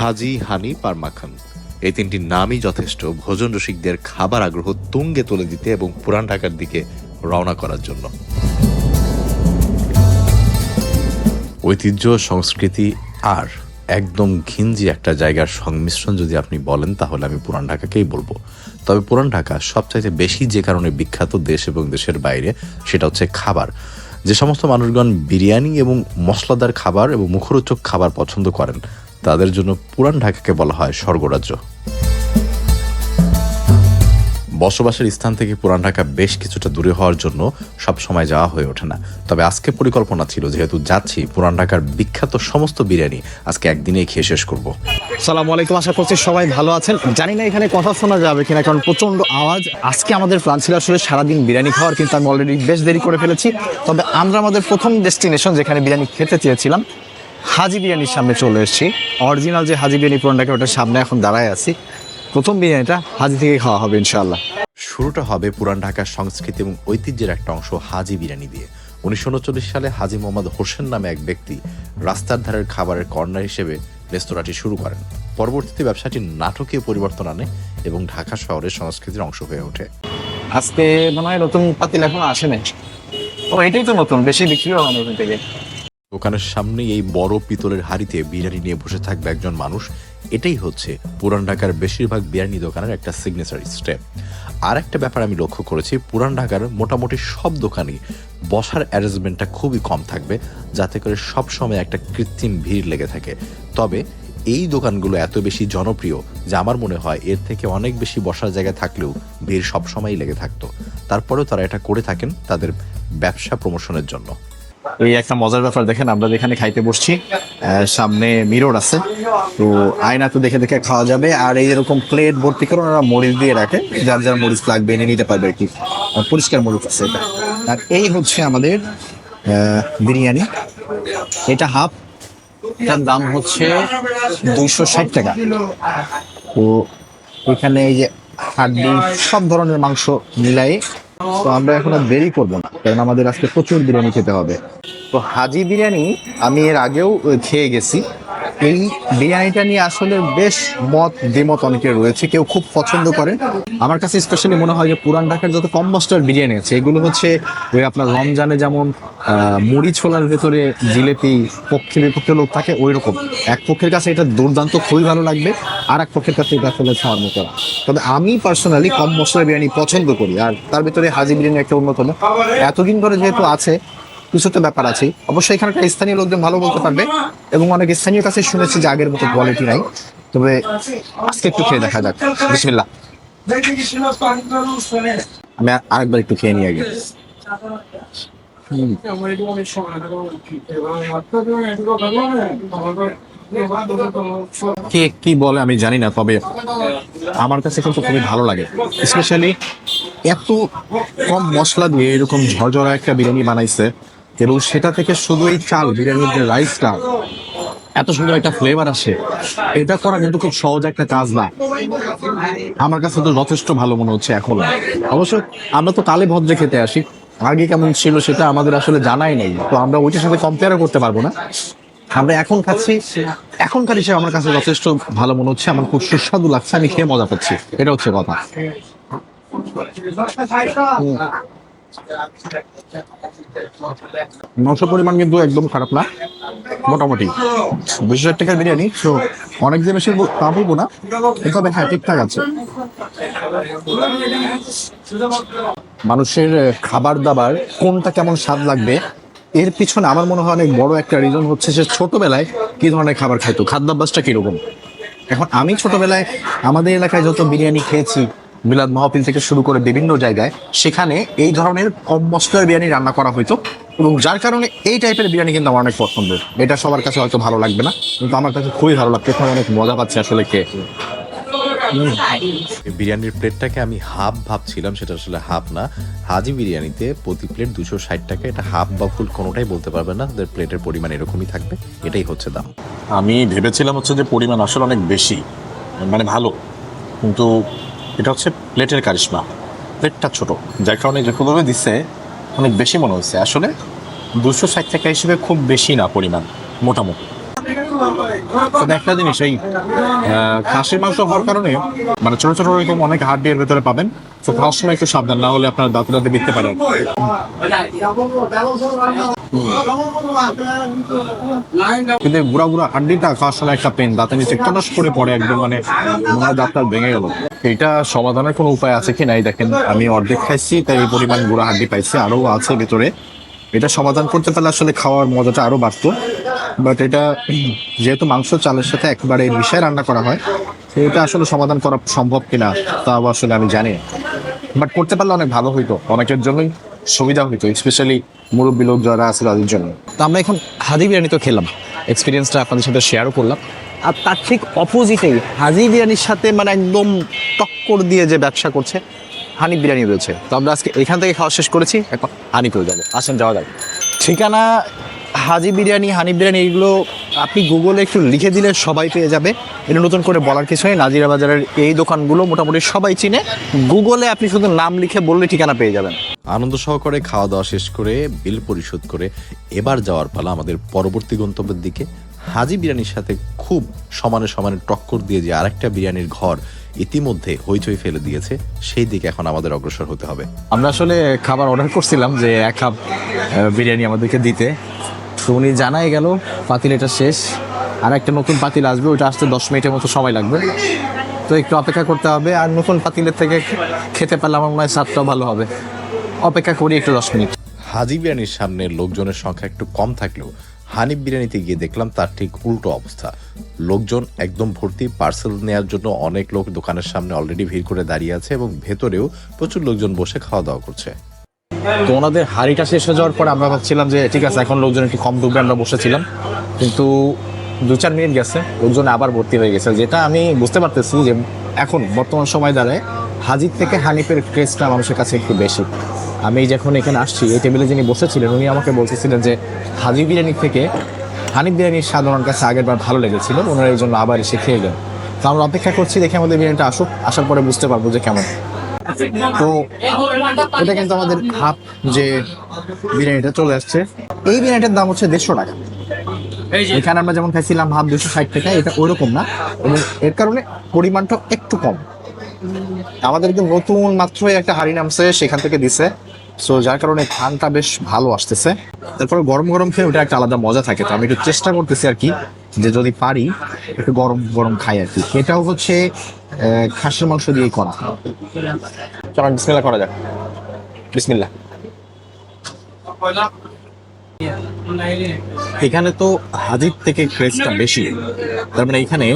হাজি হানি পার মাখন। এই তিনটি নামই যথেষ্ট। ভোজন রসিকদের খাবার আগ্রহ তুঙ্গে তুলে দিতে এবং পুরান ঢাকার দিকে রওনা করার জন্য। ঐতিহ্য, সংস্কৃতি আর একদম ঘিঞ্জি একটা জায়গার সংমিশ্রণ যদি আপনি বলেন, তাহলে আমি পুরান ঢাকাকেই বলব। তবে পুরান ঢাকা সবচাইতে বেশি যে কারণে বিখ্যাত দেশ এবং দেশের বাইরে, সেটা হচ্ছে খাবার। যে সমস্ত মানুষগণ বিরিয়ানি এবং মশলাদার খাবার এবং মুখরোচক খাবার পছন্দ করেন তাদের জন্য পুরান ঢাকাকে বলা হয় স্বর্গরাজ্য। বসবাসের স্থান থেকে পুরান ঢাকা বেশ কিছুটা দূরে হওয়ার জন্য সব সময় যাওয়া হয়ে ওঠে না। তবে আজকে পরিকল্পনা ছিল, যেহেতু যাচ্ছি, পুরান ঢাকার বিখ্যাত সমস্ত বিরিয়ানি আজকে একদিনেই খেয়ে শেষ করব। সালাম আলাইকুম, আশা করছি সবাই ভালো আছেন। জানি না এখানে কথা শোনা যাবে কিনা, কারণ প্রচণ্ড আওয়াজ। আজকে আমাদের প্ল্যান ছিল আসলে সারাদিন বিরিয়ানি খাওয়ার, কিন্তু আমি অলরেডি বেশ দেরি করে ফেলেছি। তবে আমরা আমাদের প্রথম ডেস্টিনেশন যেখানে বিরিয়ানি খেতে চেয়েছিলাম। হাজি বিরিয়ানির সামনে চলে এসেছি। অরিজিনাল যে হাজি বিরিয়ানি পুরানটাকে ওটার সামনে এখন দাঁড়ায় আছি। প্রথম বিরিয়ানিটা হাজি থেকে খাওয়া হবে ইনশাআল্লাহ। শুরুটা হবে পুরান ঢাকার সংস্কৃতি এবং ঐতিহ্যের একটা অংশ হাজি বিরিয়ানি দিয়ে। উনিশশো উনচল্লিশ সালে হাজি মোহাম্মদ হোসেন নামে এক ব্যক্তি রাস্তার ধারের খাবারের কর্নার হিসেবে রেস্তোরাঁটি শুরু করেন। পরবর্তীতে ব্যবসাটি নাটকীয় পরিবর্তন আনে এবং ঢাকা শহরের সংস্কৃতির অংশ হয়ে ওঠে। আজকে মনে হয় নতুন পাতিল এখন আসে নাই। ও এটাই তো নতুন বেশি বিক্রি হয় নতুন থেকে। দোকানের সামনে এই বড় পিতলের হাড়িতে বিরিয়ানি নিয়ে বসে থাকবে একজন মানুষ। এটাই হচ্ছে পুরান ঢাকার বেশিরভাগ বিরিয়ানি দোকানের একটা সিগনেচার স্টেপ আর একটা ব্যাপার আমি লক্ষ্য করেছি, পুরান ঢাকার মোটামুটি সব দোকানই বসার অ্যারেঞ্জমেন্টটা খুবই কম থাকবে, যাতে করে সব সময় একটা কৃত্রিম ভিড় লেগে থাকে। তবে এই দোকানগুলো এত বেশি জনপ্রিয় যে আমার মনে হয় এর থেকে অনেক বেশি বসার জায়গা থাকলেও ভিড় সবসময়ই লেগে থাকতো। তারপরেও তারা এটা করে থাকেন তাদের ব্যবসা প্রমোশনের জন্য। এই একটা মজার ব্যাপার দেখেন, আমরা যেখানে খাইতে বসছি সামনে মিরর আছে। তো আয়না তো দেখে দেখে খাওয়া যাবে। আর এই এরকম প্লেট ভর্তি করে ওনারা মরিচ দিয়ে রাখে, যার যার মরিচ লাগবে, এনে নিতে পারবে আর কি। পরিষ্কার মরিচ আছে এটা। আর এই হচ্ছে আমাদের বিরিয়ানি। এটা হাফ এটার দাম হচ্ছে দুইশো ষাট টাকা। তো এখানে এই যে হাড্ডি, সব ধরনের মাংস মিলাই তো আমরা এখন আর দেরি করব না, কারণ আমাদের আজকে প্রচুর বিরিয়ানি খেতে হবে। তো হাজি বিরিয়ানি আমি এর আগেও খেয়ে গেছি। এই বিরিয়ানিটা নিয়ে আসলে বেশ মত দ্বিমত অনেকের রয়েছে, কেউ খুব পছন্দ করে। আমার কাছে স্পেশালি মনে হয় যে পুরান ঢাকার যত কম মশলার বিরিয়ানি আছে, এগুলো হচ্ছে ওই আপনার রমজানে যেমন মুড়ি ছোলার ভেতরে জিলেপি, পক্ষে বিপক্ষে লোক থাকে ওই রকম এক পক্ষের কাছে এটা দুর্দান্ত, খুবই ভালো লাগবে আর এক পক্ষের কাছে এটা আসলে খাওয়ার মতো তবে আমি পার্সোনালি কম মশলার বিরিয়ানি পছন্দ করি, আর তার ভিতরে হাজি বিরিয়ানি একটা অন্যতম। এতদিন ধরে যেহেতু আছে কিছু তো ব্যাপার আছে। অবশ্যই এখানকার স্থানীয় লোকজন ভালো বলতে পারবে এবং অনেক স্থানীয় কাছে শুনেছি যে আগের মতো কোয়ালিটি নাই। তবে আজকে একটু খেয়ে দেখা যাক। বিসমিল্লাহ। আমি আরেকবার একটু খেয়ে নিয়ে আগে। কে কি বলে আমি জানি না, তবে আমার কাছে কিন্তু খুবই ভালো লাগে। স্পেশালি এত কম মশলা দিয়ে এরকম ঝরঝরা একটা বিরিয়ানি বানাইছে। এবং সেটা থেকে শুধু এই চাল, বিরিয়ানির যে রাইসটা এত সুন্দর একটা ফ্লেভার আসে। এটা করা কিন্তু খুব সহজ একটা কাজ না। আমার কাছে তো যথেষ্ট ভালো মনে হচ্ছে এখন। অবশ্য আমরা তো কালে ভদ্রে খেতে আসি। আগে কেমন ছিল সেটা আমাদের আসলে জানাই নেই। তো আমরা ওইটার সাথে কম্পেয়ারও করতে পারব না। আমরা এখন খাচ্ছি, এখনকার হিসেবে আমার কাছে যথেষ্ট ভালো মনে হচ্ছে। আমার খুব সুস্বাদু লাগছে, আমি খেয়ে মজা পাচ্ছি এটা হচ্ছে কথা। নশো পরিমাণ কিন্তু একদম খারাপ না, মোটামুটি। দুশো ষাট টাকার বিরিয়ানি, তো অনেক যে বেশি তা বলব না তবে হ্যাঁ ঠিকঠাক আছে। মানুষের খাবার দাবার, কোনটা কেমন স্বাদ লাগবে, এর পিছনে আমার মনে হয় অনেক বড় একটা রিজন হচ্ছে যে ছোটবেলায় কি ধরনের খাবার খাইতো, খাদ্যাভ্যাসটা কীরকম? এখন আমি ছোটবেলায় আমাদের এলাকায় যত বিরিয়ানি খেয়েছি মিলাদ মাহফিল থেকে শুরু করে বিভিন্ন জায়গায় সেখানে এই ধরনের কম মশলার বিরিয়ানি রান্না করা হইতো এবং যার কারণে এই টাইপের বিরিয়ানি কিন্তু আমার অনেক পছন্দের। এটা সবার কাছে হয়তো ভালো লাগবে না কিন্তু আমার কাছে খুবই ভালো লাগছে এখানে অনেক মজা পাচ্ছে আসলে খেয়ে। এই বিরিয়ানির প্লেটটাকে আমি হাফ ভাবছিলাম সেটা আসলে হাফ না। হাজি বিরিয়ানিতে প্রতি প্লেট দুশো ষাট টাকা এটা হাফ বা ফুল কোনোটাই বলতে পারবে না। ওদের প্লেটের পরিমাণ এরকমই থাকবে এটাই হচ্ছে দাম। আমি ভেবেছিলাম হচ্ছে যে পরিমাণ আসলে অনেক বেশি মানে ভালো কিন্তু এটা হচ্ছে প্লেটের কারিশমা। প্লেটটা ছোট। যার কারণে যেভাবে দিচ্ছে অনেক বেশি মনে হচ্ছে আসলে দুশো ষাট টাকা হিসেবে খুব বেশি না পরিমাণ, মোটামুটি। একটা জিনিস, এই খাসির মাংস হওয়ার কারণে মানে ছোট ছোট এরকম অনেক হাড় এর ভেতরে পাবেন। তো খাওয়ার সময় একটু সাবধান, না হলে আপনার দাঁতে দাঁতে বিকতে পারে। কিন্তু বুড়া বুড়া হাড্ডিটা সময় একটা পেন দাঁতের নিচে টনস করে পড়ে একদম মানে মনে দাঁতটা ভেঙে গেল। এটা সমাধানের কোনো উপায় আছে কি নাই দেখেন, আমি অর্ধেক খাইছি, তাই এই পরিমাণ বুড়া হাড্ডি পাইছি, আরও আছে ভেতরে। এটা সমাধান করতে পারলে আসলে খাওয়ার মজাটা আরও বাড়তো। বাট এটা যেহেতু মাংস, চালের সাথে একবারে মিশায় রান্না করা হয় তো এটা আসলে সমাধান করা সম্ভব কিনা, তাও আসলে আমি জানি। বাট করতে পারলে অনেক ভালো হইতো, অনেকের জন্যই। সুবিধা হইতো স্পেশালি মুরব্বী লোক যারা আছে তাদের জন্য। তো আমরা এখন হাজি বিরিয়ানি তো খেলাম। এক্সপিরিয়েন্সটা আপনাদের সাথে শেয়ারও করলাম। আর তার ঠিক অপোজিটেই হাজি বিরিয়ানির সাথে মানে একদম টক্কর দিয়ে যে ব্যবসা করছে, হানি বিরিয়ানি রয়েছে। তো আমরা আজকে এখান থেকে খাওয়া শেষ করেছি, এখন হানিপুরে যাব। আসেন, যাওয়া যাবে ঠিকানা, হাজি বিরিয়ানি, হানি বিরিয়ানি এগুলো আপনি গুগলে একটু লিখে দিলে সবাই পেয়ে যাবে। এটা নতুন করে বলার কিছু নেই। নাজিরা বাজারের এই দোকানগুলো মোটামুটি সবাই চিনে। গুগলে আপনি শুধু নাম লিখে বললে ঠিকানা পেয়ে যাবেন। আনন্দ সহকারে খাওয়া দাওয়া শেষ করে বিল পরিশোধ করে এবার যাওয়ার পালা আমাদের পরবর্তী গন্তব্যের দিকে। হাজি বিরিয়ানির সাথে খুব সমানে সমানে টক্কর দিয়ে যে আরেকটা বিরিয়ানির ঘর ইতিমধ্যে হইচই ফেলে দিয়েছে সেই দিকে এখন আমাদের অগ্রসর হতে হবে। আমরা আসলে খাবার অর্ডার করছিলাম যে এক কাপ বিরিয়ানি আমাদেরকে দিতে। তো উনি জানাই গেল পাতিল এটা শেষ। আর একটা নতুন পাতিল আসবে ওইটা আসতে দশ মিনিটের মতো সময় লাগবে। তো একটু অপেক্ষা করতে হবে আর নতুন পাতিলের থেকে খেতে পারলে আমার মনে হয় স্বাদটাও ভালো হবে। অপেক্ষা করি একটু দশ মিনিট। হাজি বিরিয়ানির সামনে লোকজনের সংখ্যা একটু কম থাকলেও হানিফ বিরিয়ানিতে গিয়ে দেখলাম তার ঠিক উল্টো অবস্থা। লোকজন একদম ভর্তি পার্সেল নেওয়ার জন্য অনেক লোক দোকানের সামনে অলরেডি ভিড় করে দাঁড়িয়ে আছে এবং ভেতরেও প্রচুর লোকজন বসে খাওয়া দাওয়া করছে। তো ওনাদের হাড়িটা শেষ হয়ে যাওয়ার পর আমরা ভাবছিলাম যে ঠিক আছে এখন লোকজন একটু কম ঢুকবে আমরা বসেছিলাম। কিন্তু দু চার মিনিট গেছে, লোকজন আবার ভর্তি হয়ে গেছে। যেটা আমি বুঝতে পারতেছি যে এখন বর্তমান সময় দাঁড়ায় হাজির থেকে হানিফের ক্রেজটা মানুষের কাছে একটু বেশি। আমি যখন এখানে আসছি, এই টেবিলে যিনি বসেছিলেন, উনি আমাকে বলতেছিলেন যে হাজি বিরিয়ানি থেকে হানিফ বিরিয়ানির ওনার কাছে আগের বার ভালো লেগেছিল ওনারা এই জন্য আবার এসে খেয়ে গেলেন তো আমরা অপেক্ষা করছি, দেখে আমাদের বিরিয়ানিটা আসুক, আসার পরে বুঝতে পারব যে কেমন। তো এটা কিন্তু আমাদের হাফ যে বিরিয়ানিটা চলে আসছে। এই বিরিয়ানিটার দাম হচ্ছে দেড়শো টাকা। এখানে আমরা যেমন খাইছিলাম হাফ দুশো ষাট টাকা, এটা ওইরকম না। এবং এর কারণে পরিমাণটা একটু কম। আমাদের কিন্তু নতুন মাত্রই একটা হাড়ি নামছে, সেখান থেকে দিছে। সো যার কারণে ধানটা বেশ ভালো আসতেছে। তারপরে গরম গরম খেয়ে ওটা একটা আলাদা মজা থাকে। তো আমি একটু চেষ্টা করতেছি আর কি, যে যদি পারি, একটু গরম গরম খাই আর কি। এটাও হচ্ছে খাসির মাংস দিয়েই করা। চলেন বিসমিল্লা করা যাক। বিসমিল্লা এখানে তো হাজির থেকে ক্রেজটা বেশি। তার মানে এখানে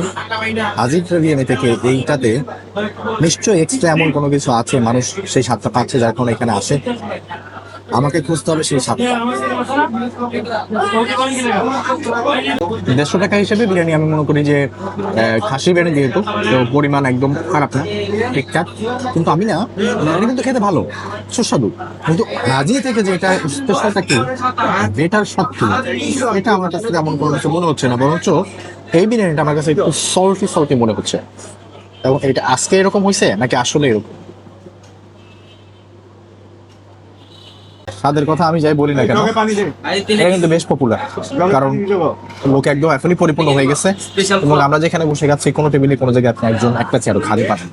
হাজির রেডিয়ামে থেকে এইটাতে নিশ্চয়ই এক্সট্রা এমন কোনো কিছু আছে, মানুষ সেই স্বাদটা পাচ্ছে যার কারণে এখানে আসে। আমাকে খুঁজতে হবে সেই স্বাদটা দেড়শো টাকা হিসেবে বিরিয়ানি আমি মনে করি যে খাসি বিরিয়ানি যেহেতু, তো পরিমাণ একদম খারাপ না, ঠিকঠাক। কিন্তু আমি না, বিরিয়ানি কিন্তু খেতে ভালো, সুস্বাদু। কিন্তু রাজি থেকে যে এটা স্পেশালটা কি বেটার কি, এটা আমার কাছে এমন কোনো কিছু মনে হচ্ছে না। বরঞ্চ এই বিরিয়ানিটা আমার কাছে একটু সল্টি সল্টি মনে হচ্ছে। এবং এটা আজকে এরকম হয়েছে নাকি আসলে এরকম? স্বাদের কথা আমি যাই বলি না কেন এটা কিন্তু বেশ পপুলার কারণ লোক একদম এখনই পরিপূর্ণ হয়ে গেছে। এবং আমরা যেখানে বসে গেছি কোনো টেবিলে কোনো জায়গায় আপনি একজন একটা চেয়ারও খালি পাবেন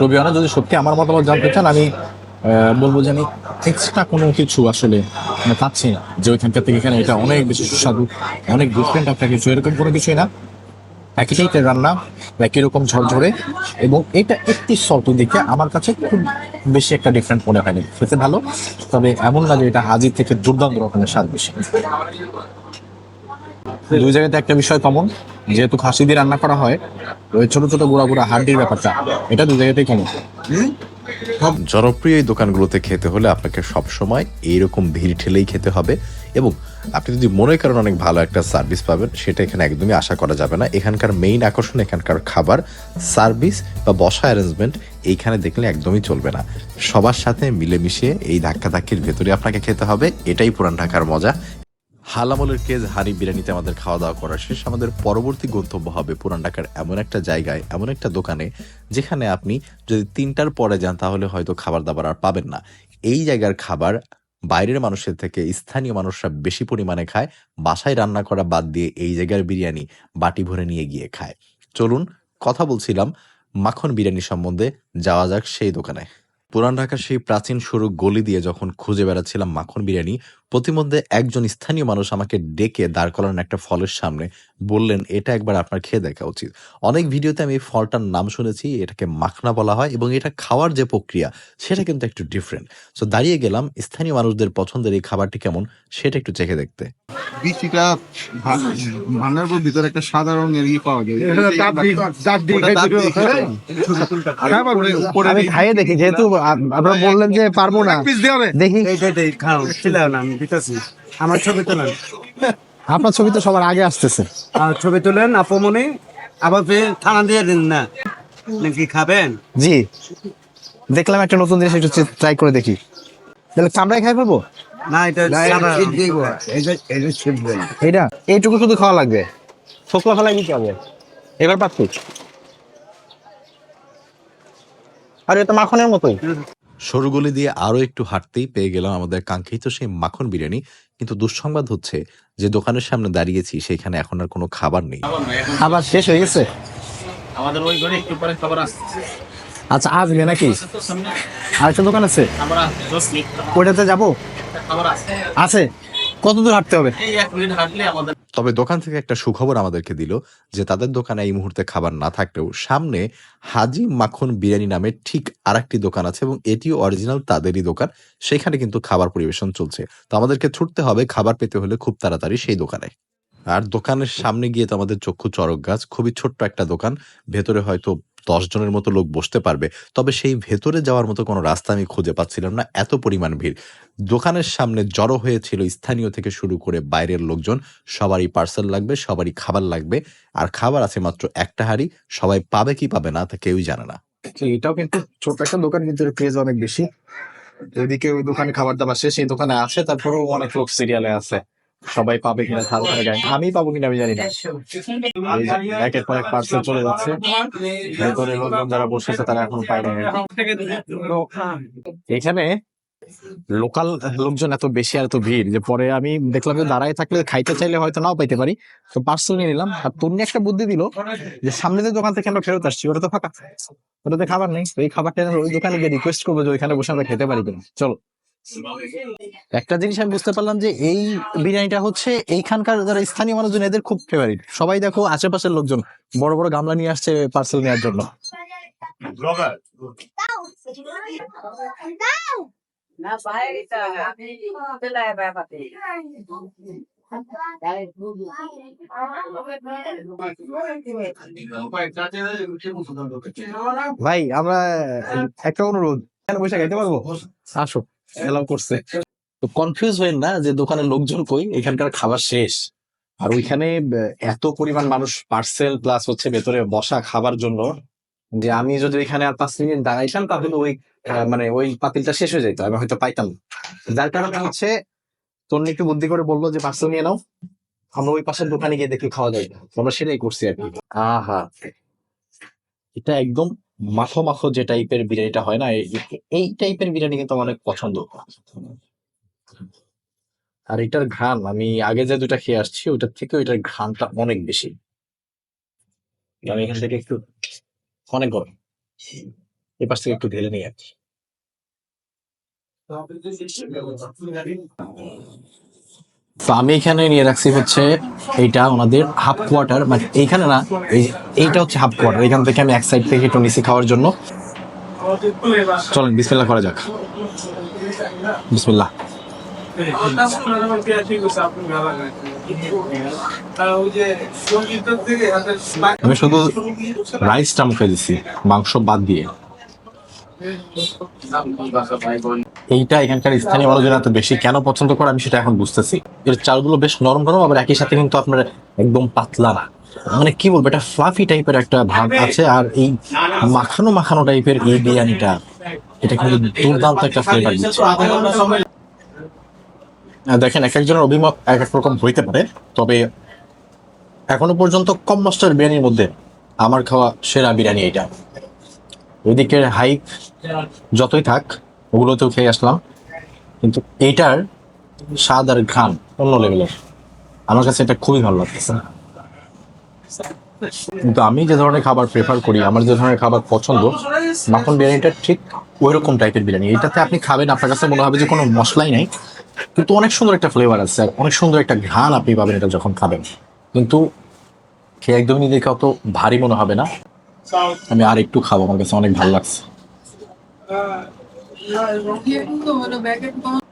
রবি অনা যদি সত্যি আমার মতামত জানতে চান আমি আহ, বলব যে আমি এক্সট্রা কোনো কিছু আসলে মানে পাচ্ছি না। যে ওইখানকার থেকে এখানে এটা অনেক বেশি সুস্বাদু অনেক ডিফারেন্ট একটা কিছু এরকম কোনো কিছুই না। একই টাইপের রান্না, একই রকম ঝরঝরে এবং এটা একটি সল্ট দিকে আমার কাছে খুব বেশি একটা ডিফারেন্ট মনে হয়নি। খেতে ভালো, তবে এমন না যে এটা হাজির থেকে দুর্দান্ত রকমের স্বাদ বেশি। দুই জায়গাতে একটা বিষয় কমন যেহেতু খাসি দিয়ে রান্না করা হয়, ওই ছোট ছোট গুঁড়া গুঁড়া হাড্ডির ব্যাপারটা, এটা দুই জায়গাতেই কমন জনপ্রিয় এই দোকানগুলোতে খেতে হলে আপনাকে সবসময় এইরকম ভিড় ঠেলেই খেতে হবে। এবং আপনি যদি মনে করেন অনেক ভালো একটা সার্ভিস পাবেন, সেটা এখানে একদমই আশা করা যাবে না। এখানকার মেইন আকর্ষণ, এখানকার খাবার সার্ভিস বা বসা অ্যারেঞ্জমেন্ট এইখানে দেখলে একদমই চলবে না। সবার সাথে মিলেমিশে এই ধাক্কাধাক্কির ভেতরে আপনাকে খেতে হবে, এটাই পুরান ঢাকার মজা। হালামলের কেজ হানি বিরিয়ানিতে আমাদের খাওয়া দাওয়া করা শেষ। আমাদের পরবর্তী গন্তব্য হবে পুরান ঢাকার এমন একটা জায়গায়, এমন একটা দোকানে, যেখানে আপনি যদি তিনটার পরে যান, তাহলে হয়তো খাবার দাবার আর পাবেন না। এই জায়গার খাবার বাইরের মানুষের থেকে স্থানীয় মানুষরা বেশি পরিমাণে খায়, বাসায় রান্না করা বাদ দিয়ে এই জায়গার বিরিয়ানি বাটি ভরে নিয়ে গিয়ে খায়। চলুন, কথা বলছিলাম মাখন বিরিয়ানি সম্বন্ধে, যাওয়া যাক সেই দোকানে। পুরান ঢাকার সেই প্রাচীন সরু গলি দিয়ে যখন খুঁজে বেড়াচ্ছিলাম মাখন বিরিয়ানি প্রতিমধ্যে একজন স্থানীয় মানুষ আমাকে ডেকে দাঁড় করান একটা ফলের সামনে বললেন এটা একবার আপনার খেয়ে দেখা উচিত। অনেক ভিডিওতে আমি এই ফলটার নাম শুনেছি এটাকে মাখনা বলা হয় এবং এটা খাওয়ার যে প্রক্রিয়া সেটা কিন্তু একটু ডিফারেন্ট সো দাঁড়িয়ে গেলাম স্থানীয় মানুষদের পছন্দের এই খাবারটি কেমন সেটা একটু চেখে দেখতে। ভিতরে একটা সাদা রঙের ই পাওয়া যায়। আর উপরে- উপরে আমি খাইয়ে দেখি যেহেতু আপনারা বললেন যে পারব না। দেখি। খাও ছিলাম না আমি দিতেছি। আমার ছবি তোলেন। আপনার ছবি তো সবার আগে আসতেছে। আর ছবি তোলেন আপমনি আবার থানা দিয়ে দিন না। নাকি খাবেন? জি। দেখলাম একটা নতুন জিনিস একটু ট্রাই করে দেখি। তাহলে চামড়াই খাই ফেলব? না এটা এইটুকু শুধু খাওয়া লাগবে। ফেলাই নিতে হবে। এবার পাচ্ছি আর এটা মাখনের মতোই। সরুগলি দিয়ে আরও একটু হাঁটতেই পেয়ে গেলাম আমাদের কাঙ্ক্ষিত সেই মাখন বিরিয়ানি। কিন্তু দুঃসংবাদ হচ্ছে যে দোকানের সামনে দাঁড়িয়েছি সেখানে এখন আর কোনো খাবার নেই। আবার শেষ হয়ে গেছে? আমাদের ওই ঘরে একটু পরে খাবার আসছে। আচ্ছা আসবে নাকি? আরেকটা দোকান আছে? ওইটাতে যাব? আছে? কত দূর হাঁটতে হবে? এই এক মিনিট হাঁটলে আমাদের তবে দোকান থেকে একটা সুখবর আমাদেরকে দিল যে তাদের দোকানে এই মুহূর্তে খাবার না থাকলেও সামনে হাজি মাখন বিরিয়ানি নামে ঠিক আরেকটি দোকান আছে এবং এটিও অরিজিনাল তাদেরই দোকান। সেখানে কিন্তু খাবার পরিবেশন চলছে। তো আমাদেরকে ছুটতে হবে খাবার পেতে হলে খুব তাড়াতাড়ি সেই দোকানে। আর দোকানের সামনে গিয়ে তো আমাদের চক্ষু চরক গাছ খুবই ছোট্ট একটা দোকান। ভেতরে হয়তো দশ জনের মতো লোক বসতে পারবে, তবে সেই ভেতরে যাওয়ার মতো কোনো রাস্তা আমি খুঁজে পাচ্ছিলাম না। এত পরিমাণ ভিড়। দোকানের সামনে জড়ো হয়েছিল স্থানীয় থেকে শুরু করে বাইরের লোকজন। সবারই পার্সেল লাগবে, সবারই খাবার লাগবে। আর খাবার আছে মাত্র একটা হাড়ি। সবাই পাবে কি পাবে না তা কেউই জানে না। এটাও কিন্তু ছোট একটা দোকান কিন্তু ক্রেজ অনেক বেশি। যদি কেউ দোকানে খাবার দাবার শেষ এই দোকানে আছে তারপরেও অনেক লোক সিরিয়ালে আছে। সবাই পাবে কিনা ধার করে আমি পাবো কিনা আমি জানি না। একের পর এক পার্সেল চলে যাচ্ছে। ভেতরে লোকজন যারা বসেছে তারা এখন পায় না এখানে লোকাল লোকজন এত বেশি আর এত ভিড় যে পরে আমি দেখলাম যে দাঁড়ায় থাকলে খাইতে চাইলে হয়তো নাও পাইতে পারি। তো পার্সেল নিয়ে নিলাম। আর তুমি একটা বুদ্ধি দিল যে সামনে যে দোকান থেকে আমরা ফেরত আসছি, ওটা তো ফাঁকা। ওটাতে খাবার নেই। এই খাবারটা ওই দোকানে গিয়ে রিকোয়েস্ট করব যে ওইখানে বসে আমরা খেতে পারি কিনা। চলো। একটা জিনিস আমি বুঝতে পারলাম যে এই বিরিয়ানিটা হচ্ছে এইখানকার যারা স্থানীয় মানুষজন এদের খুব ফেভারিট সবাই দেখো আশেপাশের লোকজন বড় বড় গামলা নিয়ে আসছে পার্সেল নেওয়ার জন্য. ভাই আমরা একটা অনুরোধ। এখানে বসে খাইতে পারব আসো। এলাও করছে। তো কনফিউজ হয়েন না যে দোকানের লোকজন কই? এখানকার খাবার শেষ। আর ওইখানে এত পরিমাণ মানুষ পার্সেল প্লাস হচ্ছে ভেতরে বসা খাবার জন্য যে আমি যদি এখানে আর পাঁচ মিনিট দাঁড়াইতাম, তাহলে ওই মানে ওই পাতিলটা শেষ হয়ে যেত, আমি হয়তো পাইতাম যার কারণে হচ্ছে, তন্নি একটু বুদ্ধি করে বলল যে পার্সেল নিয়ে নাও, আমরা ওই পাশের দোকানে গিয়ে দেখি খাওয়া যায় আমরা সেটাই করছি আর কি। আহা! এটা একদম মাখো মাখো যে টাইপের বিরিয়ানিটা হয় না, এই- টাইপের বিরিয়ানি কিন্তু অনেক পছন্দ। আর এটার ঘ্রাণ, আমি আগে যে দুটা খেয়ে আসছি ওটার থেকে ওইটার ঘ্রাণটা অনেক বেশি। আমি এখান থেকে একটু অনেক গরম। এ পাশ থেকে একটু ঢেলে আর কি তো আমি এখানে নিয়ে রাখছি হচ্ছে এইটা ওনাদের হাফ কোয়ার্টার মানে এইখানে না, এই, এইটা হচ্ছে হাফ কোয়ার্টার এখান থেকে আমি এক সাইড থেকে একটু নিচে খাওয়ার জন্য। চলেন, বিসমিল্লাহ করা যাক। বিসমিল্লাহ। আমি শুধু রাইসটা মুখে দিছি, মাংস বাদ দিয়ে। এইটা এখানকার স্থানীয় মানুষজন এত বেশি কেন পছন্দ করে আমি সেটা এখন বুঝতেছি। এর চালগুলো বেশ নরম নরম, আবার একই সাথে কিন্তু আপনার একদম পাতলা না। মানে কি বলব, এটা ফ্লাফি টাইপের একটা ভাব আছে, আর এই মাখানো মাখানো টাইপের এই বিরিয়ানিটা, এটা কিন্তু দুর্দান্ত একটা ফ্লেভার দিচ্ছে। দেখেন, এক একজনের অভিমত এক এক রকম হইতে পারে, তবে এখনও পর্যন্ত কম মশলার বিরিয়ানির মধ্যে আমার খাওয়া সেরা বিরিয়ানি এটা ওইদিকে হাইপ যতই থাক ওগুলোতেও খেয়ে আসলাম। কিন্তু এইটার স্বাদ আর ঘ্রাণ অন্য লেভেলের আমার কাছে এটা খুবই ভালো লাগতেছে। কিন্তু আমি যে ধরনের খাবার প্রেফার করি, আমার যে ধরনের খাবার পছন্দ মাখন বিরিয়ানিটা ঠিক ওই রকম টাইপের বিরিয়ানি এটাতে আপনি খাবেন, আপনার কাছে মনে হবে যে কোনো মশলাই নাই, কিন্তু অনেক সুন্দর একটা ফ্লেভার আছে আর অনেক সুন্দর একটা ঘ্রাণ আপনি পাবেন এটা যখন খাবেন। কিন্তু খেয়ে একদমই দেখে অত ভারী মনে হবে না। আমি আর একটু খাব, আমার কাছে অনেক ভালো লাগছে।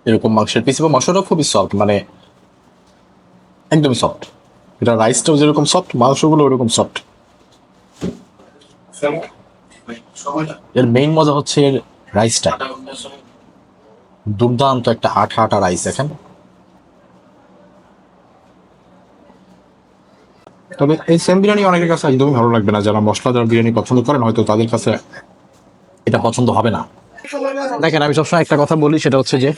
এরকম মাংসের পিস এবং মাংসটাও খুবই সফট মানে সফট এটা রাইসটাও যেরকম সফট মাংসগুলো ওরকম সফট এর মেইন মজা হচ্ছে এর রাইসটা দুর্দান্ত একটা আঠা আঠা রাইস দেখেন। তবে এই সেম বিরিয়ানি অনেকের কাছে একদমই ভালো লাগবে না, যারা মশলাদার বিরিয়ানি পছন্দ করেন, হয়তো তাদের কাছে এটা পছন্দ হবে না। দেখেন, আমি সবসময় একটা কথা বলি, সেটা হচ্ছে যে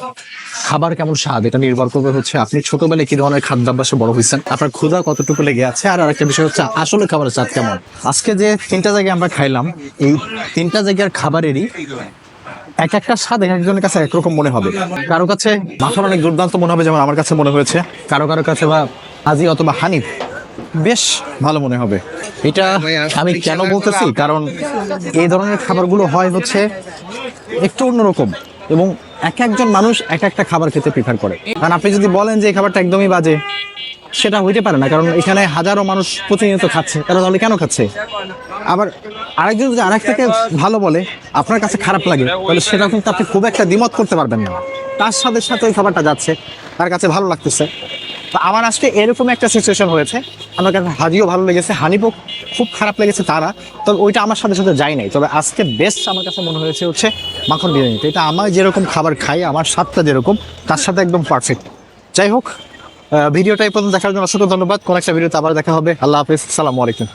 খাবার কেমন স্বাদ, এটা নির্ভর করবে হচ্ছে আপনি ছোটবেলায় কি ধরনের খাদ্যাভ্যাসে বড় হয়েছেন, আপনার ক্ষুধা কতটুকু লেগে আছে, আর আরেকটা বিষয় হচ্ছে আসলে খাবারের স্বাদ কেমন। আজকে যে তিনটা জায়গায় আমরা খাইলাম, এই তিনটা জায়গার খাবারেরই এক একটা স্বাদ এক একজনের কাছে একরকম মনে হবে। কারও কাছে মাথার অনেক দুর্দান্ত মনে হবে, যেমন আমার কাছে মনে হয়েছে। কারও কারও কাছে বা আজি অথবা হানিফ বেশ ভালো মনে হবে। এটা আমি কেন বলতেছি? কারণ এই ধরনের খাবারগুলো হয় হচ্ছে একটু অন্যরকম এবং এক একজন মানুষ এক একটা খাবার খেতে প্রিফার করে। কারণ আপনি যদি বলেন যে এই খাবারটা একদমই বাজে, সেটা হইতে পারে না। কারণ এখানে হাজারো মানুষ প্রতিনিয়ত খাচ্ছে। তারা তাহলে কেন খাচ্ছে? আবার আরেকজন যদি আরেকটাকে ভালো বলে, আপনার কাছে খারাপ লাগে, তাহলে সেটা কিন্তু আপনি খুব একটা দ্বিমত করতে পারবেন না। তার সাথে সাথে ওই খাবারটা যাচ্ছে, তার কাছে ভালো লাগতেছে। তো আমার আজকে এরকম একটা সিচুয়েশন হয়েছে। আমার কাছে হাজিও ভালো লেগেছে হানিপও খুব খারাপ লেগেছে তারা। তবে ওইটা আমার সাথে সাথে যায় নাই। তবে আজকে বেস্ট আমার কাছে মনে হয়েছে হচ্ছে মাখন বিরিয়ানি। তো এটা আমার যেরকম খাবার খাই, আমার স্বাদটা যেরকম, তার সাথে একদম পারফেক্ট যাই হোক ভিডিওটা এই পর্যন্ত দেখার জন্য অসংখ্য ধন্যবাদ। কোন একটা ভিডিওতে আবার দেখা হবে। আল্লাহ হাফিজ। সালামু আলাইকুম।